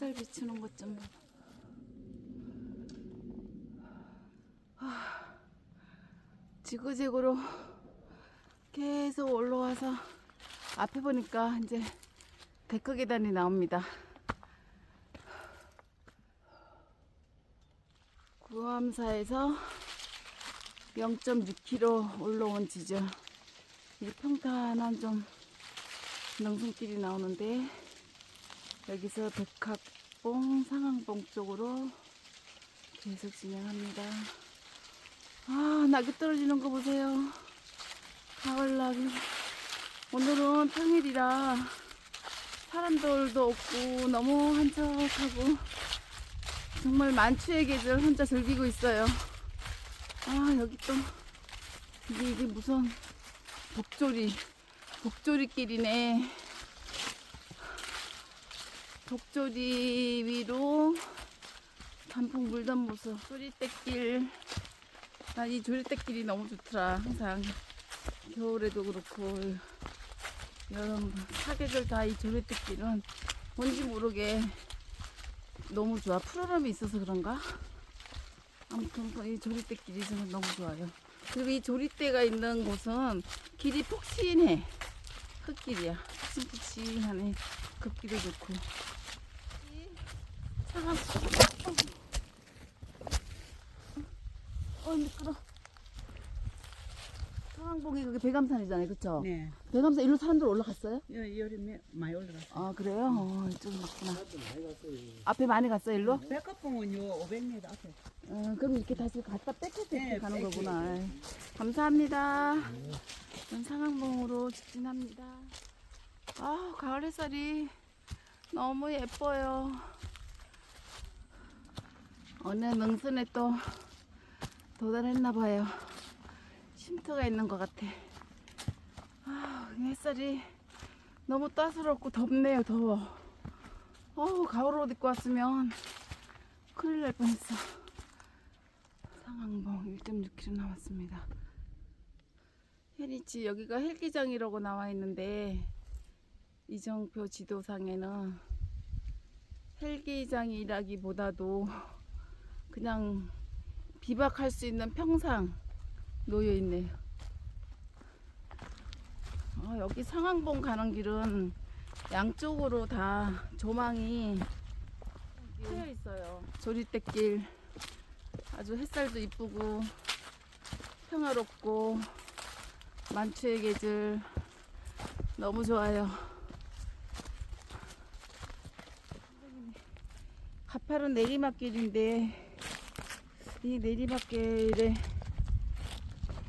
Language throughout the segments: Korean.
햇살 비추는 것좀 봐. 아, 지그재그로 계속 올라와서 앞에 보니까 이제 데크 계단이 나옵니다. 구암사에서 0.6km 올라온 지점. 이 평탄한 좀 능선길이 나오는데 여기서 백합봉, 상항봉 쪽으로 계속 진행합니다. 아, 낙이 떨어지는 거 보세요. 가을 낙이. 오늘은 평일이라 사람들도 없고 너무 한적하고 정말 만추의 계절 혼자 즐기고 있어요. 아, 여기 또 이게, 이게 무슨 독조리, 독조리길이네. 독조리 위로 단풍 물던 모습. 조리대길. 난 이 조리대길이 너무 좋더라. 항상 겨울에도 그렇고 여름 사계절 다 이 조리대길은 뭔지 모르게 너무 좋아. 푸르름이 있어서 그런가? 아무튼 이 조리대길이 저는 너무 좋아요. 그리고 이 조리대가 있는 곳은 길이 폭신해. 흙길이야. 푹신푹신하네. 걷기도 좋고. 상황. 어, 미끄러. 상황봉이 그게 백암산이잖아요, 그쵸? 네. 백암산 일로 사람들 올라갔어요? 여, 여름에 많이 올라갔어요. 아 그래요? 어, 이쪽에 맞구나. 앞에 많이 갔어요, 일로? 백합봉은 요, 500m 앞에. 어, 그럼 이렇게 다시 갖다 뺏겨서 이렇게 네, 가는 뺏기. 거구나. 감사합니다. 전 상항봉으로 직진합니다. 아, 가을 햇살이 너무 예뻐요. 어느 능선에 또 도달했나 봐요. 쉼터가 있는 것 같아. 아, 이 햇살이 너무 따스럽고 덥네요, 더워. 어우, 가을 옷 입고 왔으면 큰일 날 뻔했어. 상항봉 1.6km 남았습니다. 헬이지 여기가 헬기장이라고 나와 있는데 이정표 지도상에는 헬기장이라기보다도 그냥 비박할 수 있는 평상 놓여 있네요. 어, 여기 상항봉 가는 길은 양쪽으로 다 조망이 트여 있어요. 조리대길 아주 햇살도 이쁘고 평화롭고 만추의 계절 너무 좋아요. 가파른 내리막길인데 이 내리막길에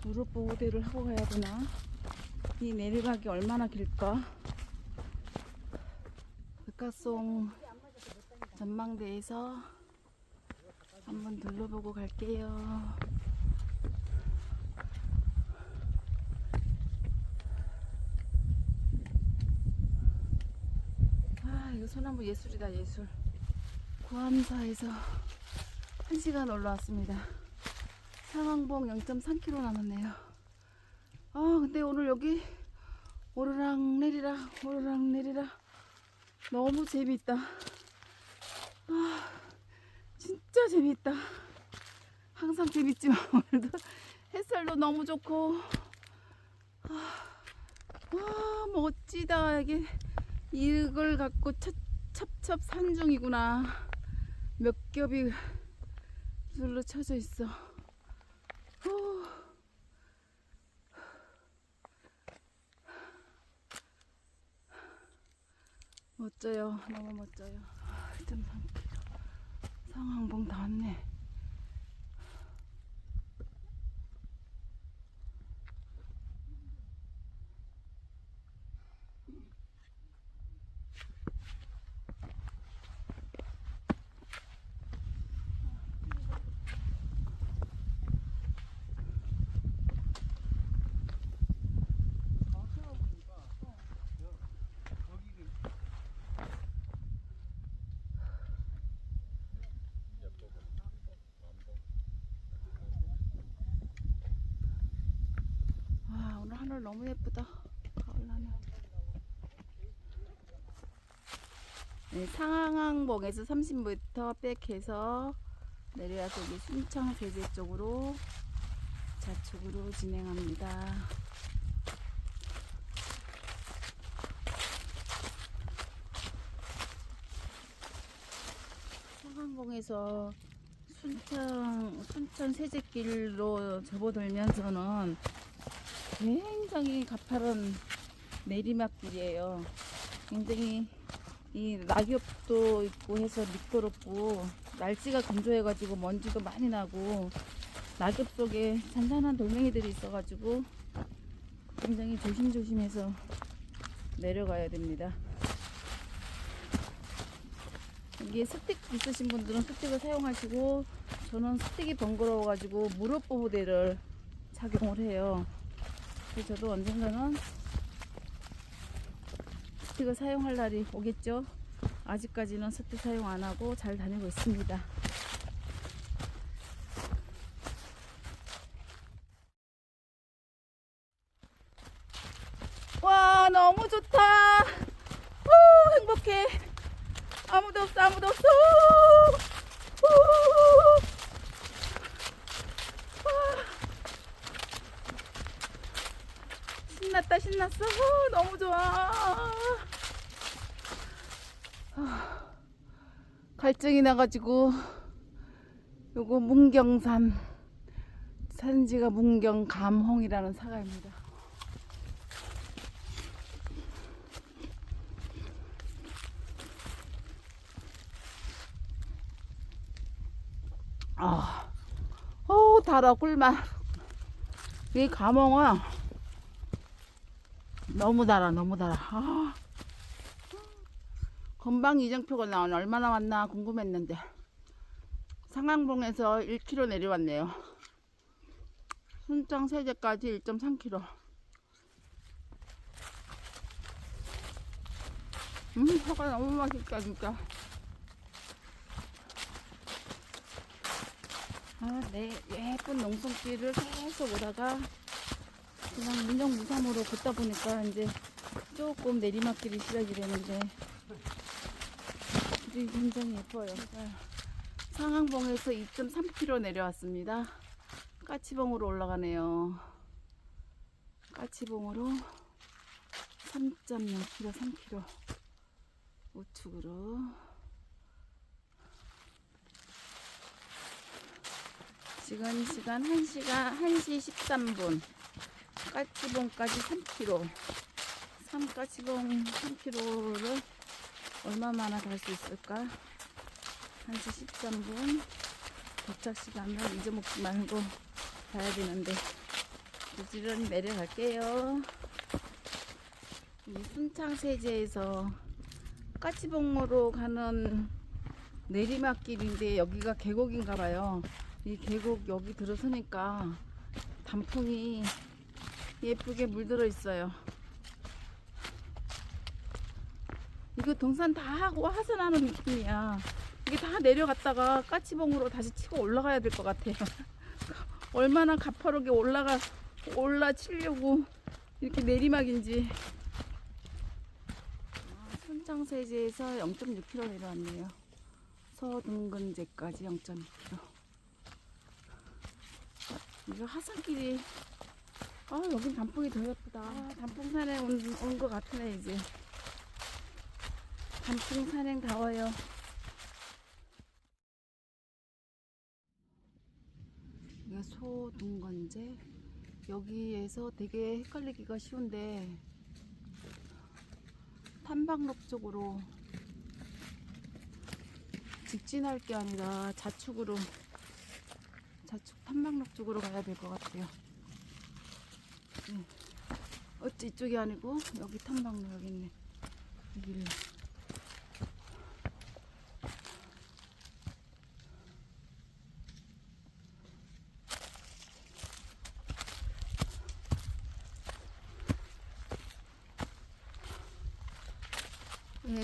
무릎 보호대를 하고 가야 되나? 이 내리막이 얼마나 길까? 백화송 전망대에서 한번 둘러보고 갈게요. 아, 이거 소나무 예술이다, 예술. 구암사에서 1시간 올라왔습니다. 상황봉 0.3km 남았네요. 아, 근데 오늘 여기 오르락 내리락, 오르락 내리락. 너무 재밌다. 아, 진짜 재밌다. 항상 재밌지만 오늘도 햇살도 너무 좋고 아, 와 멋지다 이게 이걸 갖고 첩, 첩첩 산중이구나 몇 겹이 줄로 쳐져 있어. 후. 멋져요. 너무 멋져요. 1.3km 상황봉 다 왔네 와 오늘 하늘 너무 예쁘다 가을 하늘 네, 상항봉에서 30m 백해서 내려와서 여기 순창 세제 쪽으로 좌측으로 진행합니다. 상항봉에서 순창 순천 세제길로 접어들면서는 굉장히 가파른 내리막길이에요. 굉장히 이 낙엽도 있고 해서 미끄럽고 날씨가 건조해가지고 먼지도 많이 나고 낙엽 속에 잔잔한 돌멩이들이 있어가지고 굉장히 조심조심해서 내려가야 됩니다. 여기에 스틱 있으신 분들은 스틱을 사용하시고 저는 스틱이 번거로워가지고 무릎 보호대를 착용을 해요. 저도 언젠가는 스틱을 사용할 날이 오겠죠. 아직까지는 스틱 사용 안 하고 잘 다니고 있습니다. 와 너무 좋다. 오 행복해. 아무도 없어 아무도 없어. 오, 오, 와. 신났다 신났어. 오, 너무 좋아. 아, 갈증이 나가지고 요거 문경산 산지가 문경 감홍이라는 사과입니다. 아, 어 달아 꿀맛. 이 감홍은 너무 달아 너무 달아. 아. 건방 이정표가 나오네 얼마나 왔나 궁금했는데 상항봉에서 1km 내려왔네요. 순창 세제까지 1.3km. 음, 사과 너무 맛있다 진짜. 아, 네, 예쁜 농성길을 계속 오다가 그냥 문정무삼으로 걷다 보니까 이제 조금 내리막길이 시작이 되는데 길이 굉장히 예뻐요. 상항봉에서 2.3km 내려왔습니다. 까치봉으로 올라가네요. 까치봉으로 3.0km, 3km 우측으로 지금 시간 1시간 1시 13분 까치봉까지 3km 3까치봉 3km를 얼마만에 갈 수 있을까? 1시 13분 도착 시간을 잊어먹지 말고 가야 되는데. 부지런히 내려갈게요. 이 순창세제에서 까치봉으로 가는 내리막길인데 여기가 계곡인가 봐요. 이 계곡 여기 들어서니까 단풍이 예쁘게 물들어 있어요. 이거 등산 다 하고 하산하는 느낌이야. 이게 다 내려갔다가 까치봉으로 다시 치고 올라가야 될 것 같아요. 얼마나 가파르게 올라가 올라치려고 이렇게 내리막인지. 아, 순창세제에서 0.6km 내려왔네요. 서등근제까지 0.6km. 이거 하산길이 아 여긴 단풍이 더 예쁘다 아, 단풍 산행 온것 같으네 이제 단풍 산행 다 와요 이게 소둥건제 여기에서 되게 헷갈리기가 쉬운데 탐방로 쪽으로 직진할 게 아니라 좌측으로 좌측 탐방로 쪽으로 가야 될 것 같아요. 네. 어찌 이쪽이 아니고 여기 탐방로 여기 있네. 여기를.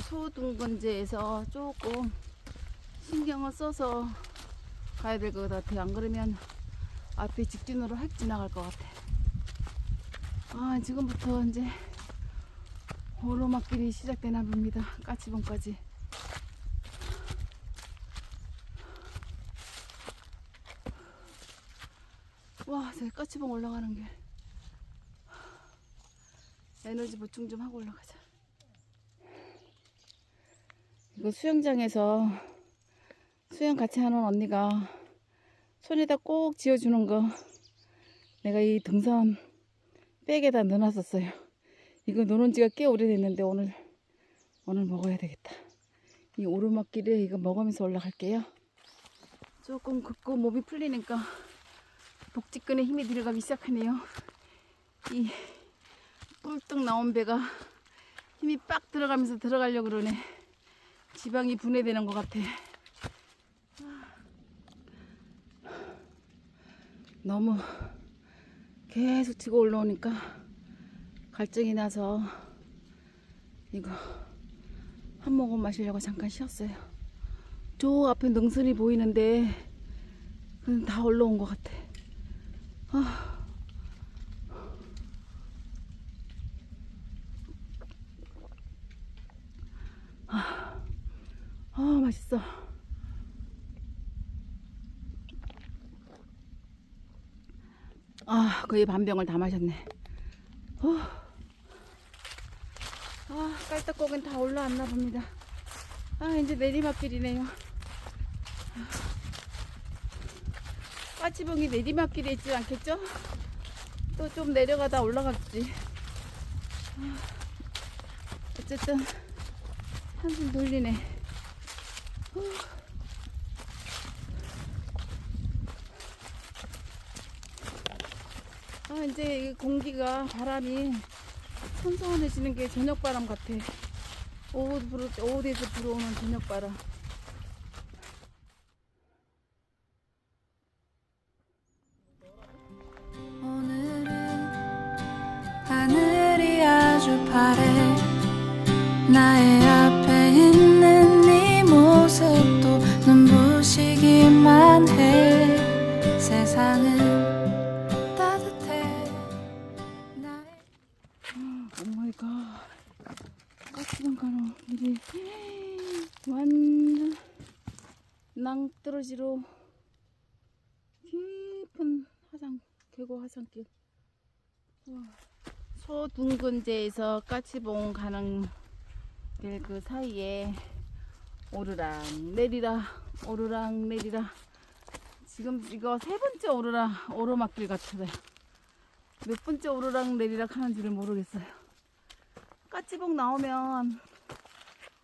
소둥건제에서 조금 신경을 써서 가야 될 것 같아요. 안 그러면 앞에 직진으로 획 지나갈 것 같아. 아, 지금부터 이제 오르막길이 시작되나 봅니다. 까치봉까지. 와, 저 까치봉 올라가는 길. 에너지 보충 좀 하고 올라가자. 이거 수영장에서 수영 같이 하는 언니가 손에다 꼭 쥐어주는 거 내가 이 등산 백에다 넣어놨었어요. 이거 넣은 지가 꽤 오래됐는데 오늘 오늘 먹어야 되겠다. 이 오르막길에 이거 먹으면서 올라갈게요. 조금 걷고 몸이 풀리니까 복직근에 힘이 들어가기 시작하네요. 이 뿔뚝 나온 배가 힘이 빡 들어가면서 들어가려고 그러네. 지방이 분해되는 것 같아. 너무 계속 치고 올라오니까 갈증이 나서 이거 한 모금 마시려고 잠깐 쉬었어요. 저 앞에 능선이 보이는데 다 올라온 것 같아. 아. 아, 아 맛 있어. 아, 거의 반병을 다 마셨네. 어. 아, 깔딱고기는 다 올라왔나 봅니다. 아, 이제 내리막길이네요. 까치봉이 내리막길에 있지 않겠죠? 또 좀 내려가다 올라갔지. 아, 어쨌든, 한숨 돌리네. 이제 이 공기가, 바람이 선선해지는 게 저녁 바람 같아. 오후 오후에서 불어오는 저녁 바람. 화산, 계곡 화산길. 와. 소둥근제에서 까치봉 가는 길 그 사이에 오르락 내리라 오르락 내리라 지금 이거 세 번째 오르락 오르막길 같아요 몇 번째 오르락 내리락 하는지를 모르겠어요 까치봉 나오면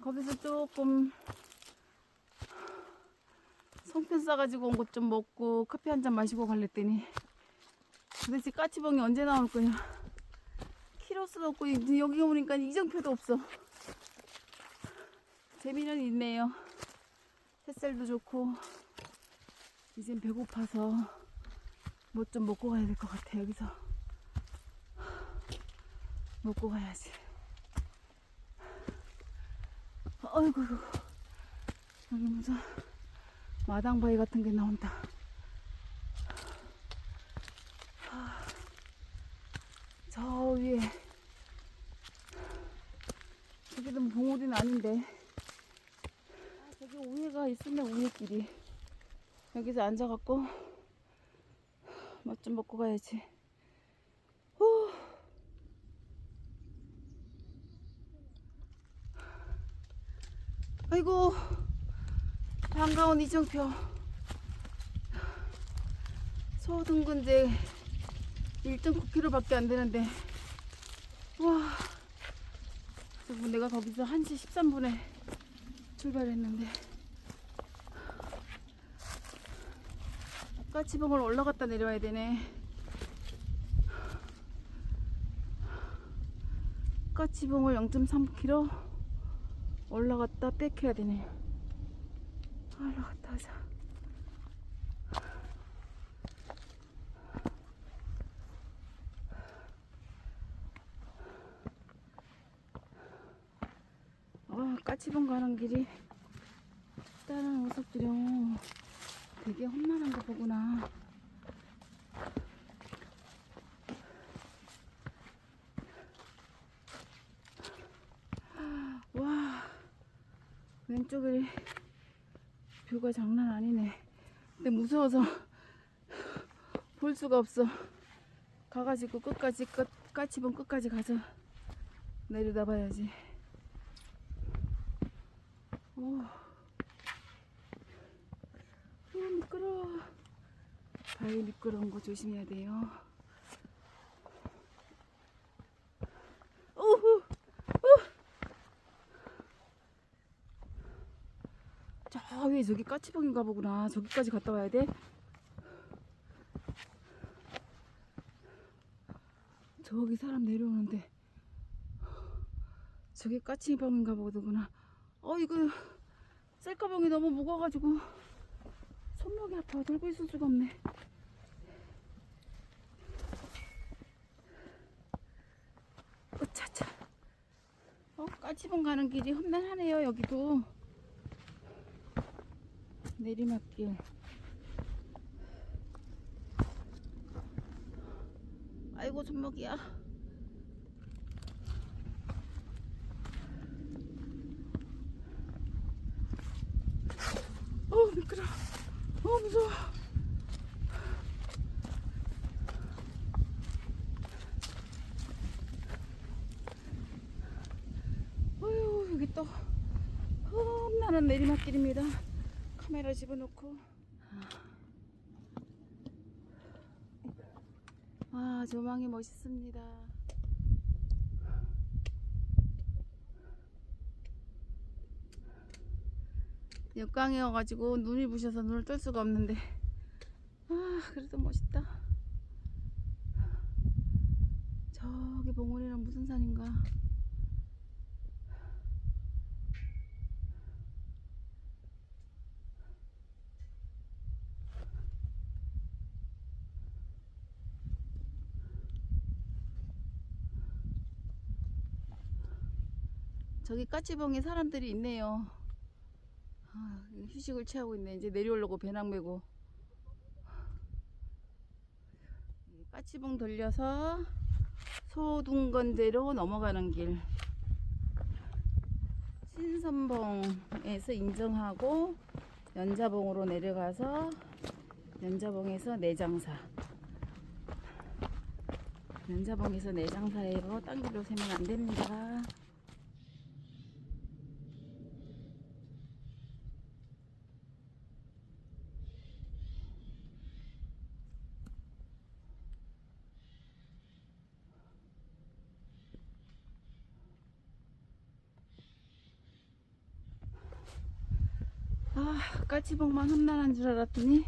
거기서 조금 송편 싸가지고 온 것 좀 먹고 커피 한 잔 마시고 갈랬더니 도대체 까치봉이 언제 나올 거야 키로수도 없고 여기 오니까 이정표도 없어. 재미는 있네요. 햇살도 좋고 이젠 배고파서 뭐 좀 먹고 가야 될 것 같아 여기서. 먹고 가야지. 아이고. 여기 무슨 마당 바위 같은 게 나온다. 하, 저 위에 저기도 뭐 봉우리는 아닌데. 아, 저기 우회가 있었네 우회길이 여기서 앉아갖고 맛 좀 먹고 가야지 후. 아이고 반가운 이정표. 소등근제 1.9km밖에 안 되는데. 와. 저거 내가 거기서 1시 13분에 출발했는데. 까치봉을 올라갔다 내려와야 되네. 까치봉을 0.3km 올라갔다 뺏겨야 되네 아, 올라갔다 하자 아 까치봉 가는 길이 다른 녀석들이랑 되게 험난한 거 보구나. 와 왼쪽에 뷰가 장난 아니네 근데 무서워서 볼 수가 없어 가가지고 끝까지 끝 까치봉 끝까지 가서 내려다 봐야지. 오, 오 미끄러. 바위 미끄러운 거 조심해야 돼요. 오후, 저 위에 저기 까치봉인가 보구나. 저기까지 갔다 와야 돼. 저기 사람 내려오는데 저게 까치봉인가 보구나. 어 이거 셀카봉이 너무 무거워가지고 손목이 아파 들고 있을 수가 없네. 어차차. 어 까치봉 가는 길이 험난하네요 여기도. 내리막길. 아이고 손목이야. 어 미끄러. 어 무서워. 어휴 여기 또 험난한 내리막길입니다. 카메라 집어넣고. 아 조망이 멋있습니다. 역광이어가지고 눈이 부셔서 눈을 뜰 수가 없는데 아 그래도 멋있다. 저기 봉우리는 무슨 산인가? 저기 까치봉에 사람들이 있네요. 아, 휴식을 취하고 있네. 이제 내려오려고 배낭 메고. 까치봉 돌려서 소둥건대로 넘어가는 길. 신선봉에서 인정하고 연자봉으로 내려가서 연자봉에서 내장사. 연자봉에서 내장사로 딴 길로 세면 안 됩니다. 아, 까치봉만 험난한 줄 알았더니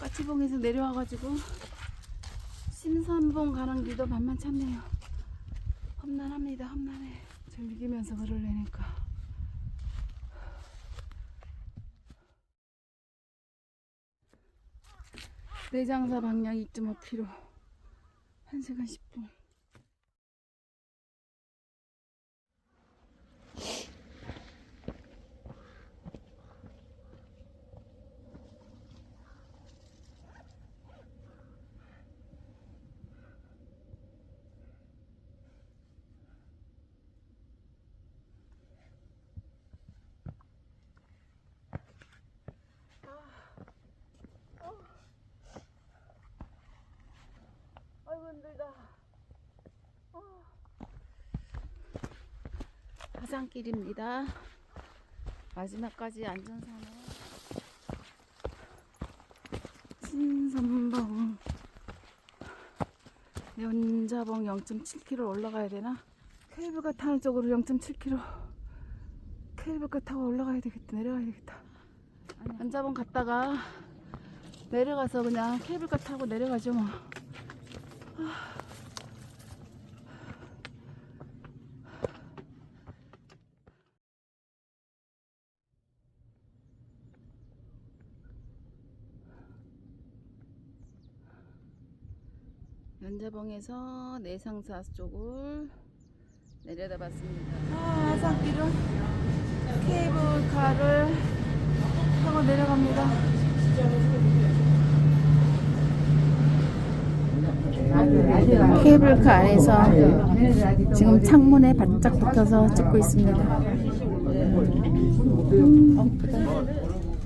까치봉에서 내려와가지고 신선봉 가는 길도 만만치 않네요. 험난합니다, 험난해. 즐기면서 걸으려니까. 내장사 방향 2.5km. 1시간 10분. 가산길입니다. 마지막까지 안전선에 신선봉. 연자봉 0.7km 올라가야 되나? 케이블카 타는 쪽으로 0.7km 케이블카 타고 올라가야 되겠다. 내려가야 되겠다. 연자봉 갔다가 내려가서 그냥 케이블카 타고 내려가죠 뭐 연자봉에서 내상사 쪽을 내려다봤습니다. 아, 산길은 케이블카를 타고 내려갑니다. 케이블카 안에서 지금 창문에 바짝 붙어서 찍고 있습니다.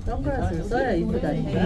선글라스를 써야 이쁘다니까.